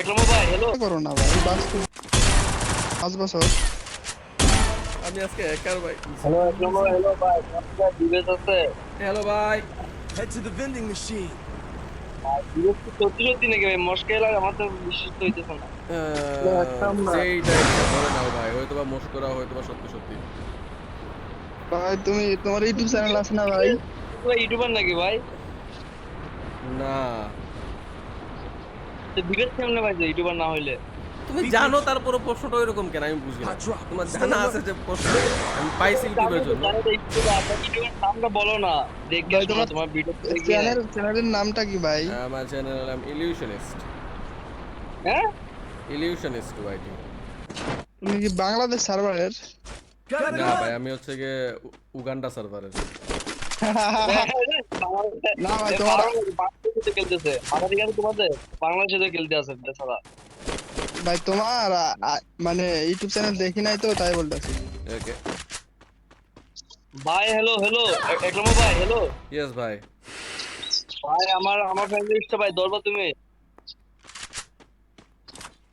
বিক্রম ভাই হ্যালো করো না ভাই? বাস্তব পাঁচ বছর। আমি আজকে একার ভাই। হ্যালো বিক্রম হ্যালো ভাই বিবেচ আছে? হ্যালো ভাই। Head to the vending machine. সত্যি সত্যি নাকি ভাই? মস্কে লাগে আমার তো বিশ্বাস হইতেছে না। একদম না। সেইটা নাও ভাই হয়তো বা মস্করা হয়তো বা সত্যি সত্যি। ভাই তুমি তোমার ইউটিউব চ্যানেল আছে না ভাই? তুই ইউটিউবার নাকি ভাই? না। তো বিবেচ কেমনে ভাই ইউটিউবার না হইলে? তুমি জানো তারপরে প্রশ্নটা এরকম কেন? আমি বুঝি না। তোমার জানা আছে যে প্রশ্ন আমি পাইছি ইউটিউবের জন্য। ইউটিউবার নামটা বলো না। দেখে ভাই, শোনো তোমার তোমার ভিডিও চ্যানেল চ্যানেলের নামটা কি ভাই? আমার চ্যানেল নাম ইলিউশনিস্ট হ্যাঁ? ইলিউশনিস্ট ভাই তুমি কি বাংলাদেশ সার্ভারের? না ভাই আমি হচ্ছে গিয়ে উগান্ডা সার্ভারের। না ভাই, তোমার- বাংলাদেশে খেলতেছে। আমাদের এখানে তোমাদের? বাংলাদেশে খেলতে আছে তাছাড়া ভাই তোমার আ- আ- মানে ইউটিউব চ্যানেল দেখি নাই তো তাই বলতেছি। ওকে ভাই হ্যালো হ্যালো একরম ভাই হ্যালো ইয়েস ভাই। ভাই আমার আমার ফ্রেন্ড লিস্টে ভাই ধরবা তুমি।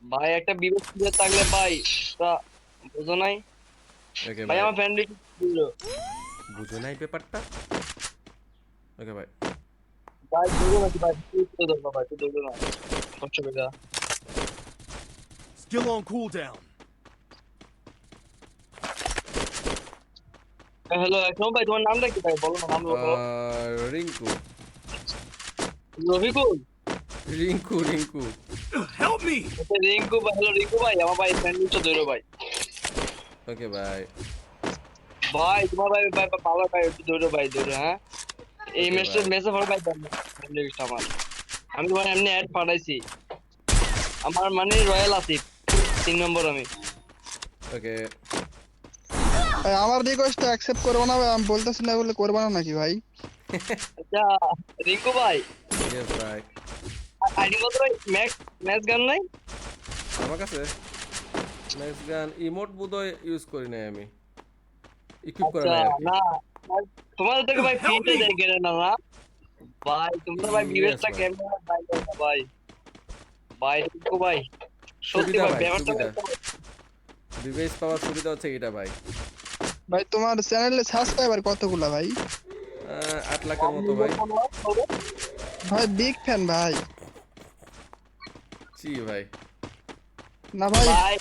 ভাই একটা বিবেক সুযোগ থাকলে ভাই তা বুঝো নাই? ভাই ভাই। আমার ফ্রেন্ড লিস্ট বুঝো নাই ব্যাপারটা? ওকে ভাই ভাই ধরো নাকি ভাই তুই তো ধরবা ভাই তুই ধরো না অসুবিধা Still on cooldown. Hello Ekram ভাই তোমার নামটা কি ভাই বলো না নাম বলো আর রিঙ্কু রফিকুল রিঙ্কু রিঙ্কু Help me! আচ্ছা, রিঙ্কু ভাই হ্যালো রিঙ্কু ভাই আমার ভাই ফ্রেন্ড লিস্টে ধরো ভাই ওকে ভাই ভাই তোমার ভাই ভাই ভাই, ভালো ভাই একটু ধরো ভাই ধরো হ্যাঁ এই। মেসেজ ভাই ফ্রেন্ড লিস্ট আমার। আমি তোমার এমনি অ্যাড পাঠাইছি। আমার মানে রয়্যাল আসিফ তিন নম্বর আমি। ওকে আমার রিকোয়েস্ট অ্যাকসেপ্ট করব না ভাই আমি বলতেছি না বলে করব না নাকি ভাই? আচ্ছা রিঙ্কু ভাই। ইয়েস ভাই আইডি কত ভাই ম্যাক্স ম্যাচ গান নাই? আমার কাছে নেক্সট গান ইমোট বোধহয় ইউজ করি নাই আমি। ইকুইপ করা আচ্ছা নাই না তোমাদের থেকে ভাই ফ্রিতে দেয় কেন না না? ভাই তোমরা ভাই Yes, বিবেচটা ভাই। ভাই। ভাই ভাই ভাই সত্যি ভাই ভাই, ব্যাপারটা সুবিধা। পাওয়ার সুবিধা হচ্ছে এটা ভাই? ভাই তোমার চ্যানেলে সাবস্ক্রাইবার কতগুলা ভাই? আট লাখের মতো ভাই। ভাই বিগ ফ্যান ভাই। জি ভাই। না ভাই ভাই।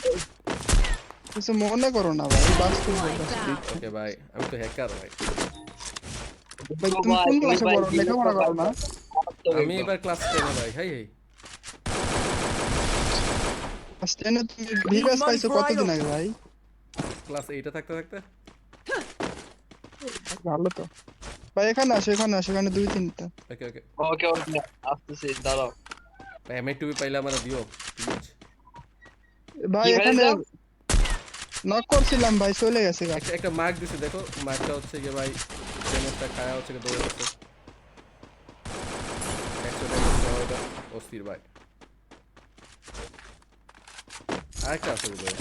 কিছু মনে করো না ভাই বাস্তব ওকে ভাই আমি তো হ্যাকার ভাই। ভাই তুমি কোন ক্লাসে পড়ো লেখাপড়া করো না। আমি এবার ক্লাস টেনে ভাই হাই হাই। ক্লাস টেনে তুমি ভিগাস পাইছো কতদিন আগে ভাই? ক্লাস এইটে থাকতে থাকতে? ভালো তো। ভাই এখানে আসো এখানে আসো এখানে দুই তিনটা। ওকে ওকে। ওকে ওকে আসতেছি দাঁড়াও। ভাই টুবি পাইলে আমার দিও ভাই এখানে নক করছিলাম ভাই চলে গেছে একটা মার্ক দিছে দেখো মার্কটা হচ্ছে গিয়ে ভাই ড্যামেজটা খায়া হচ্ছে গিয়ে দৌড়ে যাচ্ছে একশো ড্যামেজ খাওয়া এটা অস্থির ভাই আরেকটা আছে বোধহয়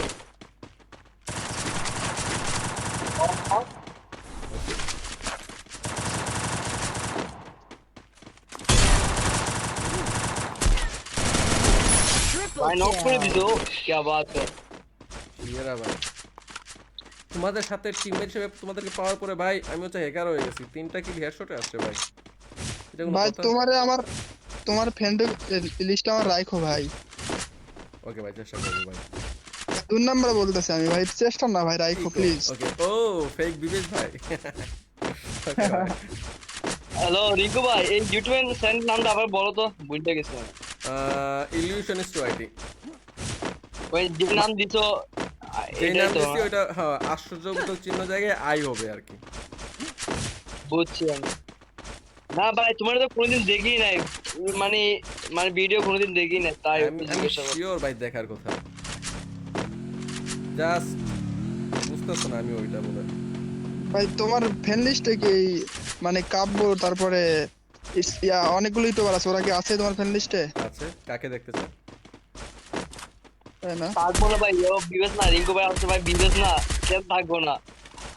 ভাই নক করে দিছো কি বাত है ইয়েরা ভাই তোমাদের সাথে টিমমেট হিসেবে তোমাদেরকে পাওয়ার পরে ভাই আমি হচ্ছে হ্যাকার হয়ে গেছি। তিনটা কি হেডশটে আসছে ভাই? ভাই তোমারে আমার তোমার ফ্রেন্ড লিস্ট আমার রাখো ভাই। ওকে ভাই চেষ্টা করব ভাই। দুই নাম্বার বলতেছি আমি ভাই চেষ্টা না ভাই রাখো প্লিজ ওকে ও ফেক বিবেশ ভাই। ভাই। হ্যালো রিঙ্কু ভাই এই ইউটিউবের সেন্ড নামটা আবার বলো তো বুঝতে গেছি। ইলিউশনিস্ট আইডি ওই যে নাম দিছো এই নাম তো দিচ্ছি ওটা হ্যাঁ আশ্চর্যবোধক চিহ্ন জায়গায় আই হবে আর কি। বুঝছি আমি। না ভাই তোমার তো কোনোদিন দেখি নাই। মানে মানে ভিডিও কোনোদিন দেখি নাই তাই আমি। শিওর ভাই দেখার কথা। জাস্ট বুঝতেছো না আমি ওইটা বলে। ভাই তোমার ফ্রেন্ড লিস্টে কি মানে কাব্য তারপরে ইস- ইয়া অনেকগুলো আছে ওরা কি আছে তোমার ফ্রেন্ড লিস্টে আছে। কাকে দেখতে চাও? তাই না? থাকব না ভাই ও বিবেশ না রিঙ্কু ভাই আসছে ভাই বিবেশ না কেন থাকব না।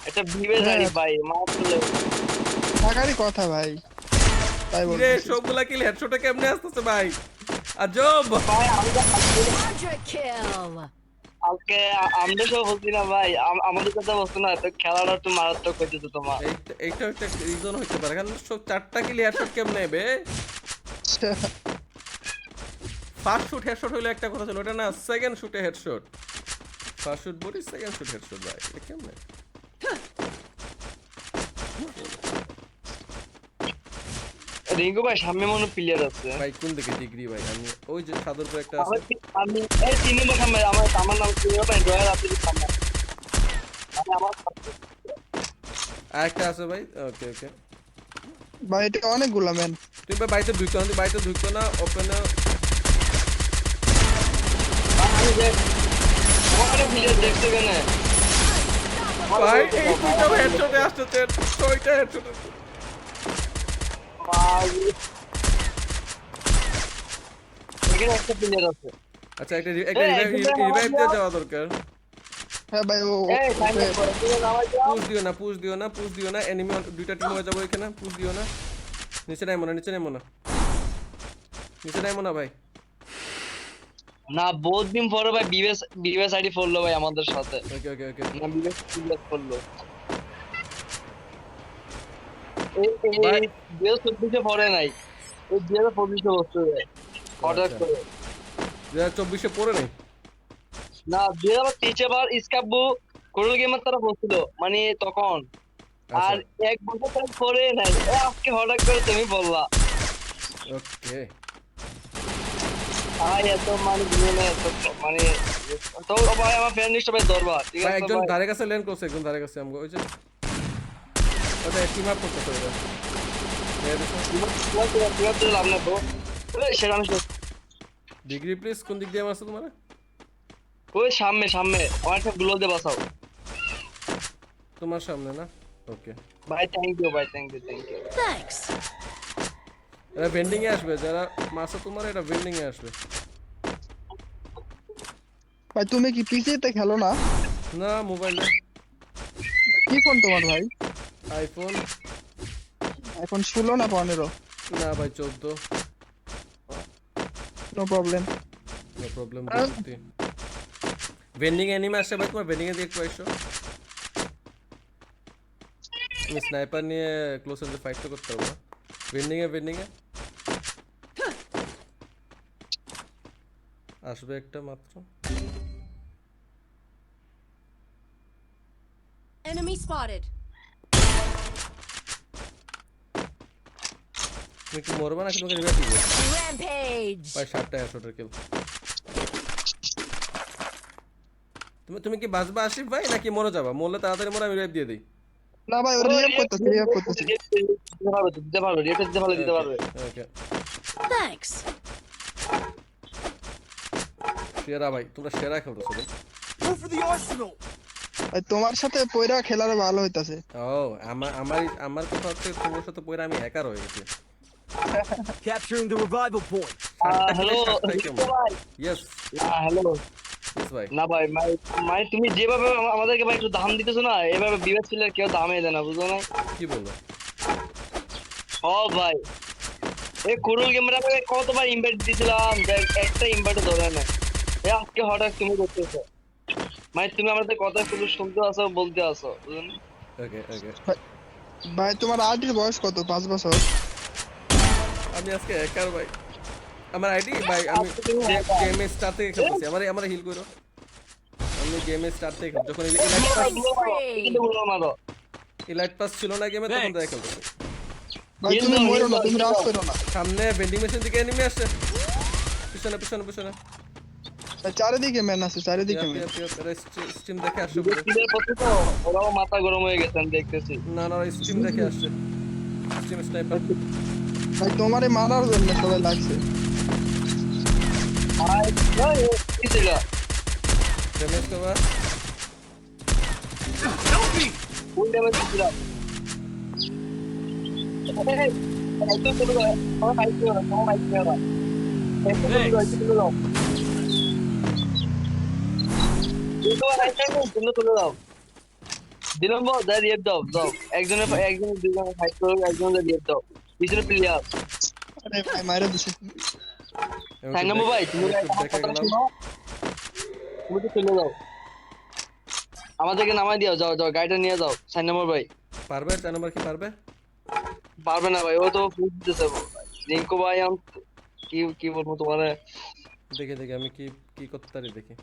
একটা বিবেশ হ্যাঁ। ভাই মা বললে থাকারই কথা ভাই। তাই রে সবগুলা কিল হেডশটে কেমনে আসতেছে ভাই? আজব! ভাই আমি তো kill. আজকে আমরা সব বলছি না ভাই আমাদের কথা বলছো না তো খেলাটা একটু মারাত্মক হইতেছে তোমার। এইটা এইটা একটা রিজন হইতে পারে কারণ সব চারটা কিলি হেডশট কেমনে নেবে ফার্স্ট শুট হেডশট হইলে একটা কথা ছিল ওটা না সেকেন্ড শুটে হেডশট ফার্স্ট শুট বলি সেকেন্ড শুট হেডশট ভাই এটা কেমনে? রিঙ্কু ভাই সামনে মনে প্লেয়ার আছে। ভাই কোন দিকে ডিগ্রি ভাই? আমি ওই যে সাদরপুর একটা আছে। আমি এই তিন নম্বর সামনে আমার আমার নাম কি ভাই? জয়ের আপনি সামনে। আমি আমার আর একটা আছে ভাই? ওকে ওকে ভাই এটা অনেকগুলা ম্যান তুমি ভাই বাড়িতে ঢুকতো না? তুমি বাড়িতে ঢুকতো না? ওপেনে আমি যে আমার প্লেয়ার দেখতে কেন ভাই এই দুটো হেডশটে আসছে ছয়টা হেডশট এখানে একটা প্লেয়ার আছে আচ্ছা একটা একটা রিভাইভ দিয়ে যাওয়া দরকার। হ্যাঁ ভাই ও এই সামনে ওকে। করে তুমি নামাই যাও পুশ দিও না পুশ দিও না পুশ দিও না এনিমি দুইটা টিম হয়ে যাব এখানে পুশ দিও না। নিচে নাইমো না নিচে নাইমো না। নিচে নাইমো না ভাই। না বহুত দিন পরে ভাই বিবেস বিবেস আইডি পড়ল ভাই আমাদের সাথে। ওকে ওকে ওকে না বিবেস বিবেস পড়ল। ভাই। বিবেস চব্বিশে পড়ে নাই। এই বিবেস পঁচিশে বছর। হঠাৎ আচ্ছা। করে। দু হাজার চব্বিশে পড়ে নেই? না দুই হাজার তেইশে বার স্কাব্বু কোরল গেমার তারা বলছিল মানে তখন। আর আচ্ছা এক বছর পরে নাই। আজকে হঠাৎ করে তুমি বললা ওকে ভাই এত মানে জীবনে এত মানে তো ভাই আমার ফ্রেন্ড লিস্ট ভাই ধরবা ঠিক আছে একজন ধারে কাছে ল্যান্ড করছে একজন ধারে কাছে আমাকে ওই যে ওটা টিম আপ করতেছে ওটা তোমার তোমার তোমার তো লাভ নাই তো এই, সেটা আমি শেষ- ডিগ্রি প্লিজ কোন দিক দিয়ে মারছে তোমার ওই সামনে সামনে অনেকটা গুলো দিয়ে বাসাও তোমার সামনে না ওকে ভাই থ্যাংক ইউ ভাই thank you thank you Thanks. এরা ভেন্ডিং এ আসবে যারা মারছে তোমার এটা ভেন্ডিং এ আসবে। ভাই তুমি কি পিসি তে খেলো না? না মোবাইলে কি ফোন তোমার ভাই? আইফোন এখন ষোলো না পনেরো? না ভাই চোদ্দ। No problem no problem vending anime আসছে ভাই তোমার ভেন্ডিং এ দিয়ে আইসো। আমি স্নাইপার নিয়ে ক্লোজ রেঞ্জে ফাইট তো করতে পারব। ভেন্ডিং এ ভেন্ডিং এ আসবে একটা মাত্র। Enemy spotted. তুমি কি মরবা নাকি তোমাকে রিভাইভ দিবে Rampage. ভাই ষাটটা হেডশটের কিল তুমি তুমি কি বাঁচবা আসিফ ভাই নাকি মরে যাবা? মরলে তাড়াতাড়ি মরে আমি রিভাইভ দিয়ে দিই। না ভাই ওরা রিয়াপ করতেছে রিয়াপ করতেছে। দিতে পারবে দিতে পারবে রেটে দিতে পারবে। ওকে Thanks. সেরা ভাই তোমরা সেরা খেলতেছো ভাই. ভাই তোমার সাথে পয়রা খেলার ভালো হইতাছে। ও আমার আমার আমার কথা হচ্ছে তোমার সাথে পরে আমি একার হয়ে গেছি। Capturing the revival point. Hello ভাই। ইয়েস হ্যালো না ভাই মানে তুমি যেভাবে আমাদেরকে ভাই একটু দাম দিতেছো না এভাবে বিবেক প্লেয়ার কেউ দামই দেয় না বুঝলো না? কি বলব ও ভাই। এই কুরুল গেমরা আমি কতবার ইনভাইট দিয়েছিলাম একটা ইনভাইট ধরে না আজকে হঠাৎ তুমি করতেছো। মানে তুমি আমাদের কথা শুধু শুনতে আসো বলতে আসো বুঝলেন? ওকে ওকে ভাই তোমার আর্টির বয়স কত? পাঁচ বছর। আমি আজকে একার ভাই। আমার আইডি? ভাই আমি গেমে স্টার থেকে খেলতেছি। আমার আমার হিল করো। আমি গেমে স্টার থেকে। যখন ইলাইট পাস ছিল না গেমে তখন. তাই খেলতেছি ভাই তুমি মরো না তুমি রাস করো। না। সামনে ভেন্ডিং মেশিন থেকে এনিমি আসছে। পিছনে পিছনে পিছনে। চারিদিকে ম্যান আছে চারিদিকে ম্যান স্টিম দেখে আসছে বিবেক পুরো। প্লেয়ার প্রতি তো ওরাও মাথা গরম হয়ে গেছে আমি দেখতেছি না না স্টিম দেখে আসছে স্টিম স্নাইপার ভাই তোমারে মারার জন্য সবাই লাগছে আর এই, এই, কি ছিল ড্যামেজ কভার Help me. কোন ড্যামেজ ছিল এই, এই, একদম চলে যাও, আমার বাইক নিয়ে আমাদেরকে নামাই দিও যাও যাও গাড়িটা নিয়ে যাও সাইন নম্বর ভাই পারবে? চার নম্বর কি পারবে পারবে না ভাই ও তো ফুল দিতেছে রিঙ্কু ভাই কি কি বলব তোমার দেখে দেখে, আমি কি কি করতে পারি, দেখি।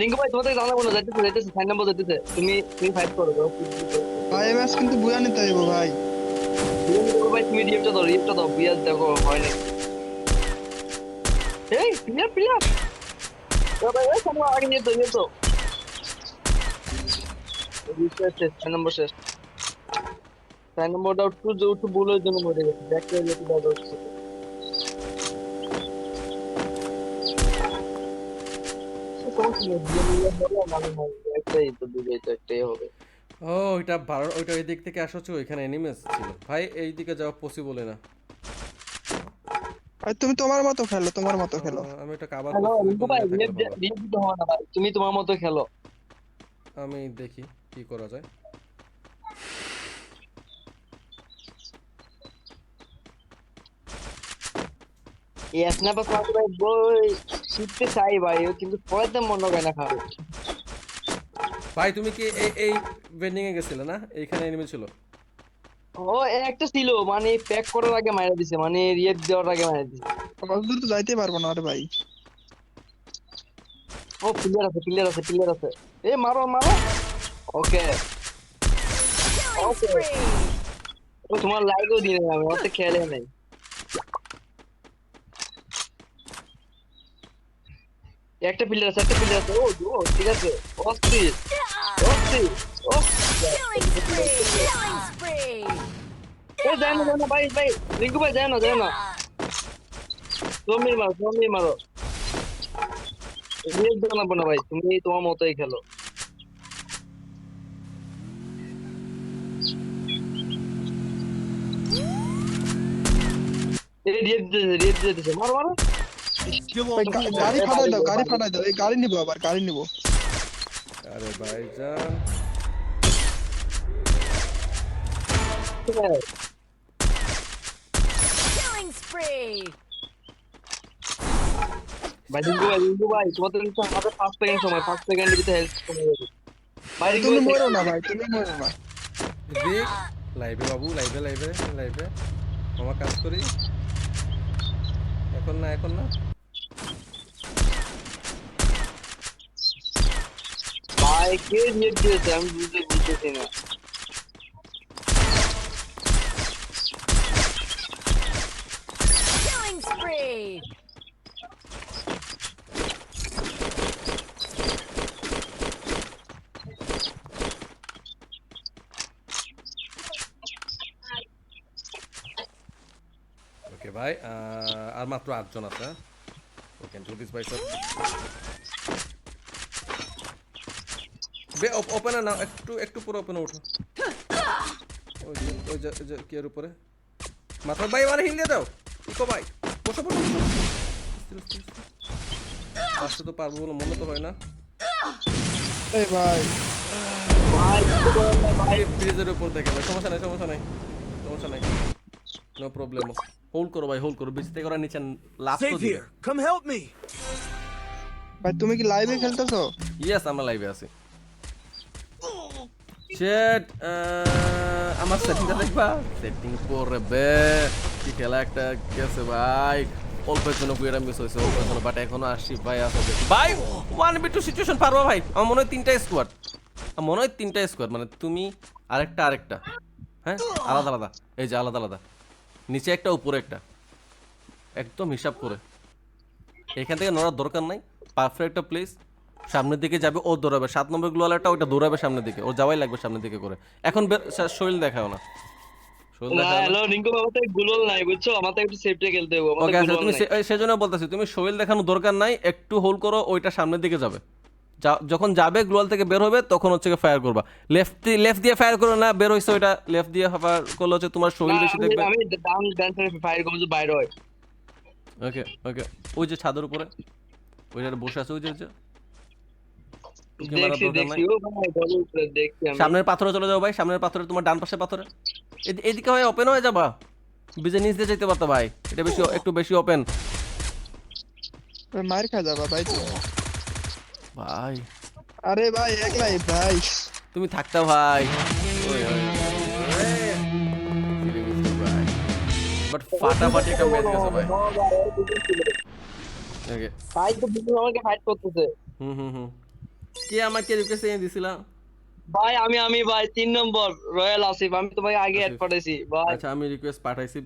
রিঙ্কু ভাই তোমাদের জানাব না যাইতেছে যাইতেছে সাইন নম্বর যাইতেছে। তুমি তুমি ফাইট করো ভাই এই ম্যাচ কিন্তু বুয়া নিতে হইব ভাই। ভাই তুমি রিয়েপটা দাও রিয়েপটা দাও বিয়ার দেখো হয় না এই প্লেয়ার প্লেয়ার ভাই এই সামনে আগে নিয়ে তো নিয়ে তো শেষ শেষ ছয় নম্বর শেষ। ছয় নম্বরটা একটু একটু ভুলের জন্য মরে গেছে। ব্যাক করে যেতে দাও একটাই তো দুটোই তো একটাই হবে ও ওইটা ভালো ওইটা ওই দিক থেকে আসা হচ্ছে ওইখানে এনিমেস ছিল। ভাই এই দিকে যাওয়া পসিবল না। ভাই তুমি তোমার মতো খেলো তোমার মতো খেলো। আমি এটা তুমি তোমার মতো খেলো। দেখি কি করা যায়। এই স্ন্যাপার ফার্স্ট ভাই বই। শিখতে চাই ভাই ও কিন্তু পড়াতে মনে হয় না খাবে। ভাই তুমি কি এই এই বেন্ডিং এ গেছিলে না? এইখানে এনিমি ছিল। ও একটা ছিল মানে প্যাক করার আগে মারা দিছে মানে রিয়েপ দেওয়ার আগে মারা দিছে। অত দূর তো যাইতে পারব না আরে ভাই। ও প্লেয়ার আছে প্লেয়ার আছে প্লেয়ার আছে। এ মারো মারো। ওকে। Spree. ও তোমার লাইকও দিয়ে নেই আমি অত খেলে নাই। একটা প্লেয়ার আছে, একটা প্লেয়ার আছে। ও ও, ঠিক আছে। অস্থির অস্থির. এ যায় না যায় না, ভাই ভাই, রিঙ্কু ভাই যায় না যায় না। জমি মারো জমি মারো রিয়েল জানাব না ভাই, তুমি তোমার মতোই খেলো। রিয়েল দিতেছে রিয়েল দিতেছে। মারো মারো। গাড়ি ফাটাই দাও গাড়ি ফাটাই দাও এই গাড়ি নিবো আবার গাড়ি নিবো। আরে ভাই Killing spree. ভাই রিঙ্কু ভাই রিঙ্কু ভাই তোমাদের কিন্তু আমাদের পাঁচ সেকেন্ড সময় পাঁচ সেকেন্ডের ভিতরে হেল্প করে দেবে ভাই তুমি মরো না ভাই তুমি মরো না দেখ লাইভে বাবু লাইভে লাইভে লাইভে আমার কাজ করি। এখন না এখন না ভাই কে রিয়েল দিয়েছে আমি বুঝতে বুঝতেছি না Killing spree. ওকে ভাই আহ, আর মাত্র আটজন আছে ওকে ক্যান ডু দিস ভাই স্যার বে ওপেন না একটু একটু পুরো ওপেন ওঠো ওই যে ওই যে কি এর উপরে? মাথা ভাই আমার হিল দিয়ে দাও। ইকো ভাই বসো বসো। আসতে তো পারব বলে মনে তো হয় না। এই ভাই। ব্রিজের উপর ভাই সমস্যা নাই সমস্যা নাই সমস্যা নাই। নো প্রবলেম হোল্ড করো ভাই হোল্ড করো ব্রিজ থেকে ওরা নিচে তো দিবে। ভাই তুমি কি লাইভে খেলতেছো? ইয়েস আমরা লাইভে আছি। শেট আমার সেটিংটা দেখবা? সেটিং পরে বে কি খেলা একটা গেছে ভাই। অল্পের জন্য কুয়েরা মিস হয়েছে অল্পের জন্য বাট এখনও আসছি ভাই আসলে ভাই ওয়ান বি টু সিচুয়েশন পারব ভাই। আমার মনে হয় তিনটা স্কোয়াড আমার মনে হয় তিনটা স্কোয়াড মানে তুমি আরেকটা আরেকটা। হ্যাঁ? আলাদা আলাদা। এই যে আলাদা আলাদা। নিচে একটা উপরে একটা। একদম হিসাব করে। এখান থেকে নড়ার দরকার নাই। পারফেক্ট একটা প্লেস সামনের দিকে যাবে ও দৌড়াবে। সাত নম্বর গ্লোয়ালারটা ওটা দৌড়াবে সামনের দিকে। ও যাওয়াই লাগবে সামনের দিকে করে। এখন শরীর দেখাও না। ওকে তো গুলোল তুমি নাই। সে- এই সেজন্য বলতেছি তুমি শরীর দেখানোর দরকার নাই একটু হোল্ড করো ওইটা সামনের দিকে যাবে। যখন যাবে গ্লোয়াল থেকে বের হবে তখন হচ্ছে ফায়ার করবা। লেফট লেফট দিয়ে ফায়ার করো না বের হইছে ওইটা লেফট দিয়ে ফায়ার করলে হচ্ছে তোমার শরীর বেশি দেখবে। আমি ডাউন ডান সাইডে ফায়ার করব বাইরে হয়। ওকে ওকে। ওই যে ছাদের উপরে। ওইটা বসে আছে ওই যে দেখছি দেখছি। ও ভাই বলো দেখছি আমি। সামনের পাথরে চলে যাও ভাই সামনের পাথরে তোমার ডান পাশে পাথরে। এদিকে হয় ওপেন হয়ে যাবা। বিজে নিচ দিয়ে যেতে পারতো ভাই এটা বেশি একটু বেশি ওপেন মার খা যাবা ভাই ভাই। আরে ভাই একলাই ভাই। তুমি থাকতা ভাই। বাট ফাটাফাটি একটা ম্যাচ গেছে ভাই। ভাই তো বিপুল আমাকে ফাইট করতেছে। হুম হুম হুম। কে আমাকে রিকোয়েস্ট এনে দিছিলা? ভাই আমি আমি ভাই তিন নম্বর রয়্যাল আসিফ আমি তো ভাই আগে অ্যাড পাঠাইছি ভাই। আচ্ছা আমি রিকোয়েস্ট পাঠাইছি।